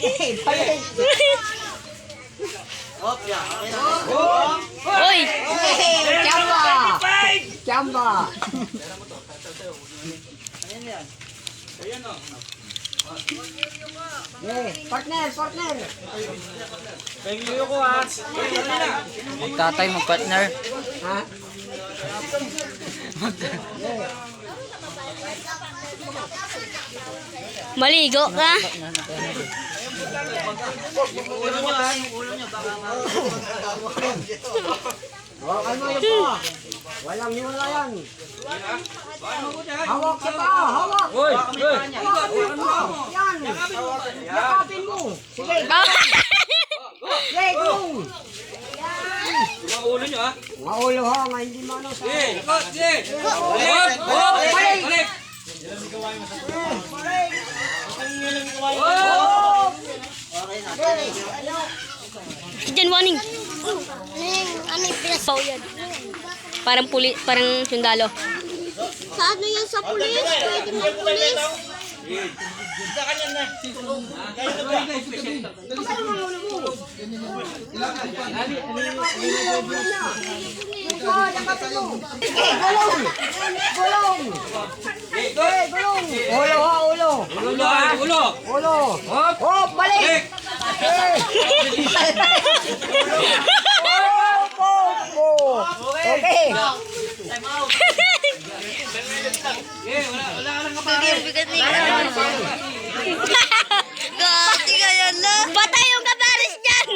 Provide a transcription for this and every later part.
Uy! Chamba! Chamba! Eh, partner, partner! Magtatay, magpartner. Ha? Maligo ka. Oh, ano yun po? Walang hiwalayan. Hawak sa paa, hawak! Hoy! Hoy! Hawakan mo! Yan! Yakapin mo! Sige, Ah! sige, go! Ulo nyo ha? Mga ulo ho, nga hindi mo ano sa... Sige, ikot, sige. Balik, balik, balik, balik. Oh! Diyan, warning. Ano yung pinasaw yan? Parang puli, parang sundalo. Sa ano yan sa pulis? Pwede mo pulis? Yakapin mo! Sige, gulong! Gulong! Ulo ho, ulo! Ulo ha, ulo. Ulo! Hop, Oh, balik! balik. Eh! Oh, oh, oh. Okay! Eh. Bigat ni Gati ka yan na. Patay yung kabaris dyan.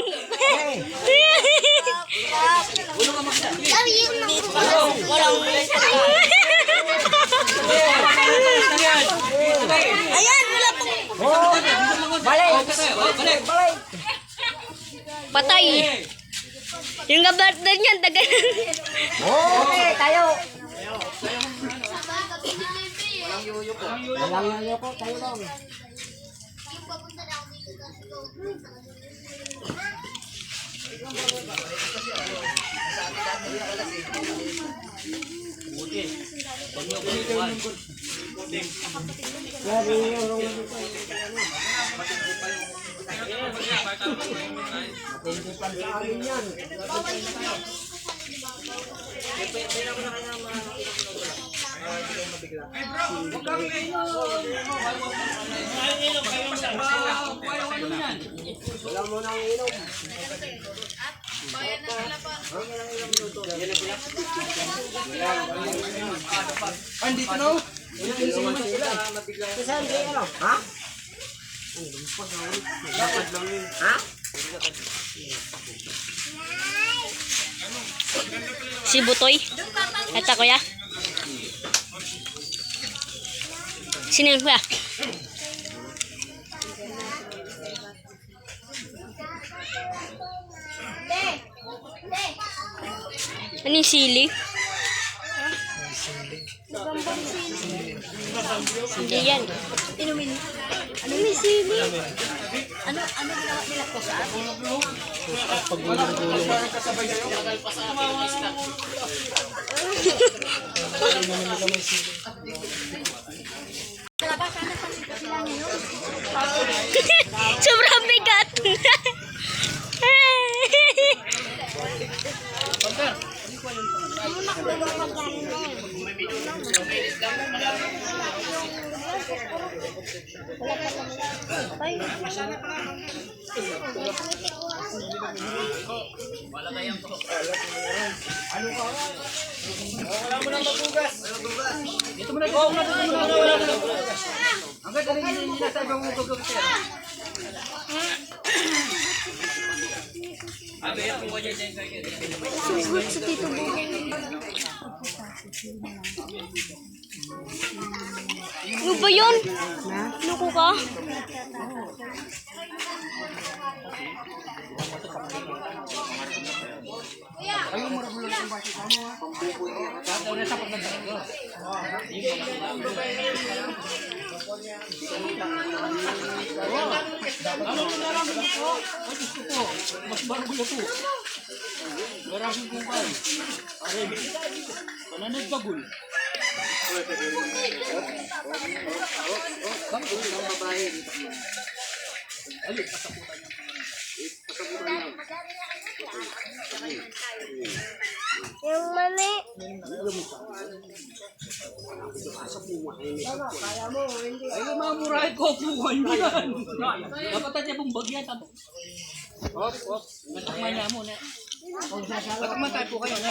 Sabi yun lang. Walang Ayan, wala pong Oh, balik! Oh, balik. Balik! Patay. Yung kabaris niyan, tagal. Okay, tayo! Walang yayo ko, tayo lang. Lagi yung Matindipan sa amin yan. Wala mo nang inom. Andito na. Saan kayo ano? Ha? Dapat lang yun. Ha? Si Butoy. Ito kuya. Sino yun kuya? Ano yung sili? Hindi yan. Inumin. Ano may sili? Ano, ano ginawa nila? Ko sa Sobrang bigat. Sugot sa Tito Bugay. Ano ba yun? Loko ka? Ayun, marabulo ng bati ka mo ha. Na sa pagdadag ko. Ano mo naraming ito? Ay, gusto ko. Mas barbulo ko. Maraming kumpay. Aray, pananag bagul. Yung mali. Ay, mamurahin ko po yan. Dapat niya pong bagyan. Op, op. Natakman niya muna. Natakman tayo po kayo na.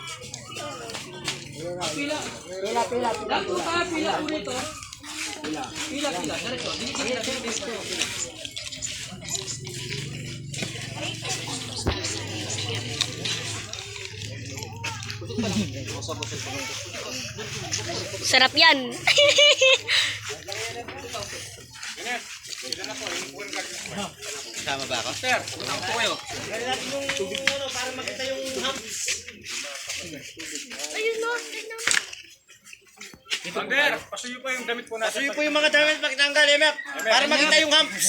Pila. Pila, pila, pila. Dato ka, pila po nito. Pila. Pila, pila. Diretso. Dili ka pila. Diretso. Sarap yan. Tama ba ako? Sir, ano po kayo? Ayun no, tignan mo. Pander, pasuyo po yung damit po natin. Pasuyo po yung mga damit pagtanggal, MF. Para makita yung humps.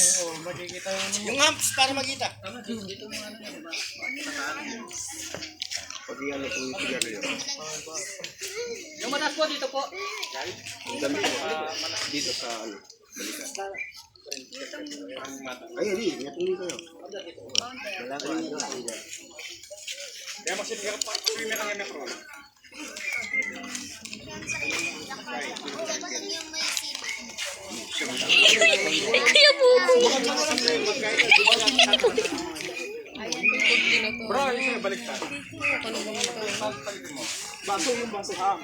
Yung humps para makita. Yung matas po dito po. Dito sa ano. Ayun, di. Ingatong dito yun. Kaya magsitigil pa. Pasuyo na kang MF roll. Kuya Bubo. Bro, ano sa'yo balik ka? Baso yung baso ha.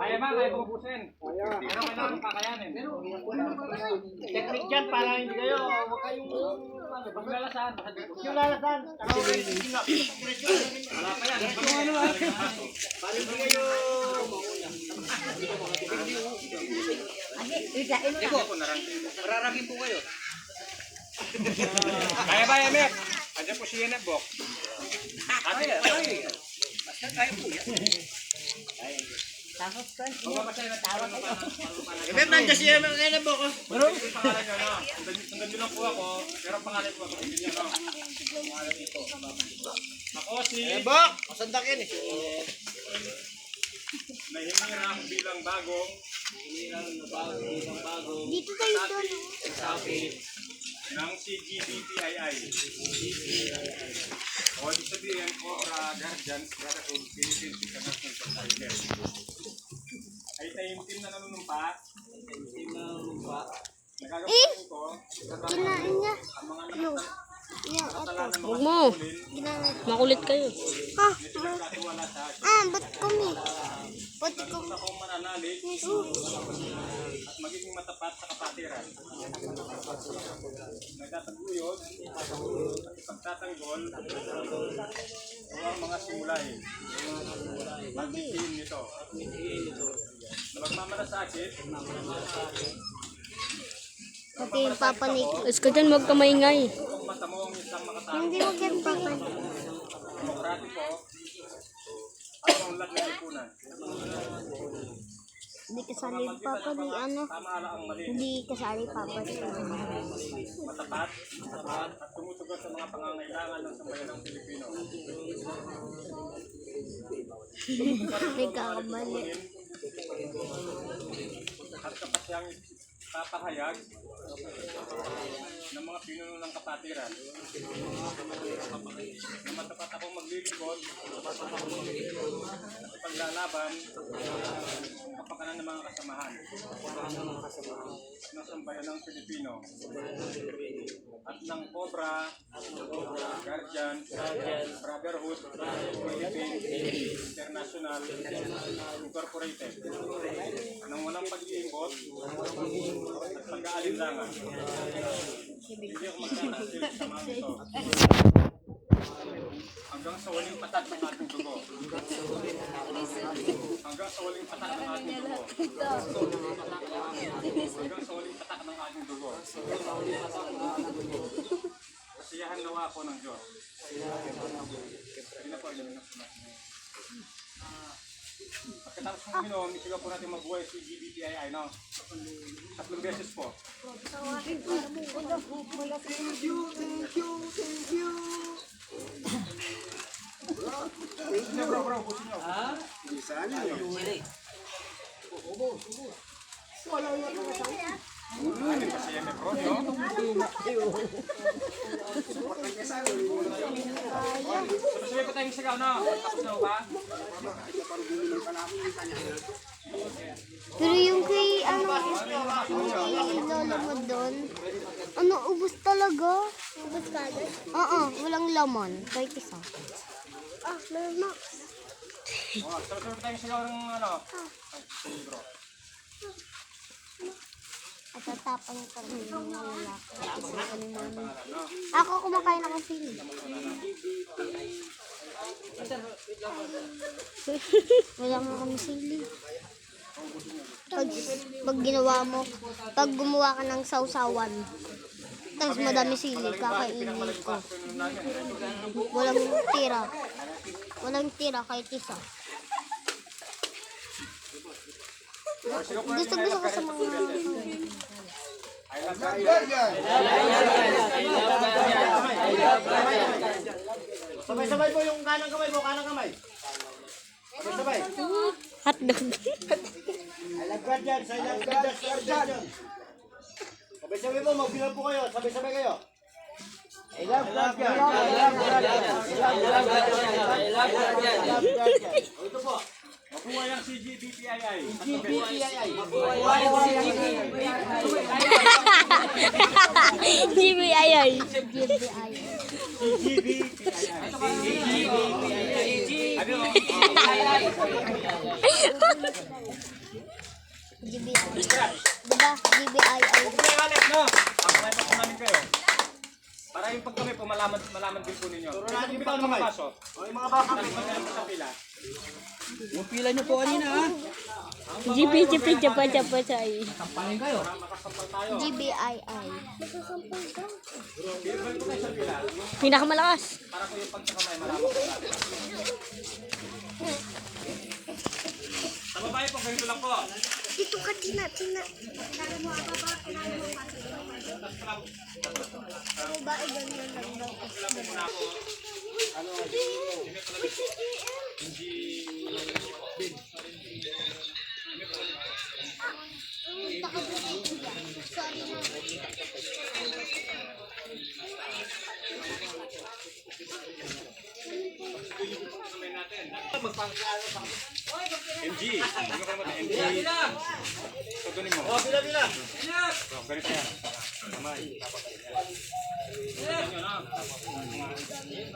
Kaya ba? Kaya bubusin. Kaya. Pero kailangan kakayanin. Technique dyan para hindi kayo, huwag kayong Paglalasan. yung lalasan. Wala pa yan. Ano ano? Para hindi kayo... Lang. Mararagin po kayo. Kaya ba, MF? Andiyan po si MF, Bok. Ate, Basta kaya po yan. MF, nandiyan si MF ngayon po ko. Pangalan nyo, no? Sundan sundan nyo lang po ako. Pero ang pangalan po ako. Hindi nyo, no? Pangalan dito. Ako si... Eh, Bok! Masandakin eh. Nahihirap bilang bagong Dito tayo doon. Ng CGBPII. O, ibig sabihin, Cobra Guardians Brotherhood Philippines International Society. Ay taimtim na nanunumpa. Taimtim na nanunumpa. Nagagawin ko, Kinain niya. ang mga Ano? Nakatala mga Huwag mo. tulin, Ginawa. Makulit kayo. Ah, at magiging matapat sa kapatiran. Nagtataguyod at ipagtatanggol o ang mga simulahin. Magtitiin nito. Na magmamalasakit, Pati yung papanik. Tapos ka dyan, huwag ka maingay. kung mata mo ang isang makatao, Hindi mo yan papanik. demokratiko, at maunlad ng lipunan. Hindi kasali yung papanik. Ano? Tama ala ang mali, Hindi kasali papanik. matapat, at tumutugon sa mga pangangailangan ng sambayan ng Pilipino. Nagkakamali. at kapasyang papahayag ng mga pinuno ng kapatiran. Na matapat akong maglilingkod at paglalaban ng kapakanan ng mga kasamahan. Ng sambayan ng Pilipino. At ng Cobra, Guardian, Brotherhood, Philippine, International, Incorporated. Nang walang pag-iimbot at pag-aalinlangan. Hanggang sa waling patat ng ating dugo. Hanggang sa waling patak ng ating dugo. Hanggang sa waling patak ng ating dugo. Kasiyahan nawa ako ng Diyos. Hindi na po, yun na po. Pagkatapos ng minom, isigaw po natin mabuhay si GBTII, no? Tatlong beses po. Thank you, bro, bro. Busin nyo. Ano yung pasaya may pro, no? Sabay ko tayong sigaw, no? Tapos na ba? Pero yung kay, ano, yung kay lolo mo doon, ano, ubus talaga. Ubus ka Oo, walang laman. Kahit isa. Ah, meron na. Oh, sabay ko tayong sigaw ng ano? At tatapang pa rin mga lalaki. Ako kumakain ako sili. Wala mo kami sili. Pag, pag ginawa mo, pag gumawa ka ng sausawan, tapos madami sili, kakainin ko. Walang tira. Walang tira kahit isa. Gusto gusto ko sa mga I love God. Sabay-sabay po yung kanang kamay mo, kanang kamay. Sabay-sabay. Hotdog. I love God yan, I love God, I love God yan. Sabay-sabay po, magbilang po kayo, sabay-sabay kayo. I love God yan, I love God yan, I love God yan, I love God yan, I love God yan. Ito po, Mabuhay ang CGBTII. GBTII. GBII. GBI. GBI. Diba? GBI. Kaya ulit, no? Ang kamay pa po namin kayo. Para yung pagkamay po, malaman, malaman din po ninyo. Turo natin yung pagkamay. paso. O, yung mga baka. Po sa pila. Yung pila nyo po kanina ha. GB, GB, japa, japa, chay. Kampanin kayo. Sa pila. Yung Pinakamalakas. para po yung pagkakamay, malaman po natin. Sa babae po, ganito lang po. Dito ka, Tina, Tina. Babae, ganyan lang daw. MG. Ano ka naman? MG. Pagkunin mo. O, bila-bila. Oh, ganito yan. Kamay.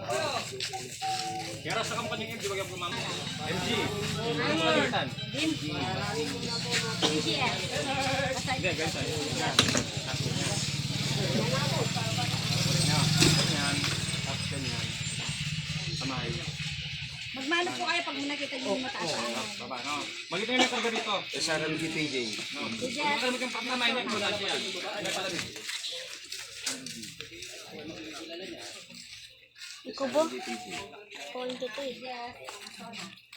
Ah. Kaya sa kampanyang MG, wag yung pumama. MG. Ano mo ulitan? Hindi, ganito. Yan. Tapos yan. Yan. Ganyan. Tapos ganyan. Kamay. Magmano po kayo pag nakita niyo yung mataas. Baba, no? Magkita yung karga dito. SRM PJ. No? Huwag ka naman pagkamay niya. Wala siya. Ay, palamig. Ikaw ba? Point ito eh.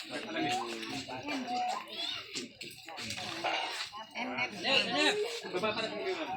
Palamig. Baba para tingnan.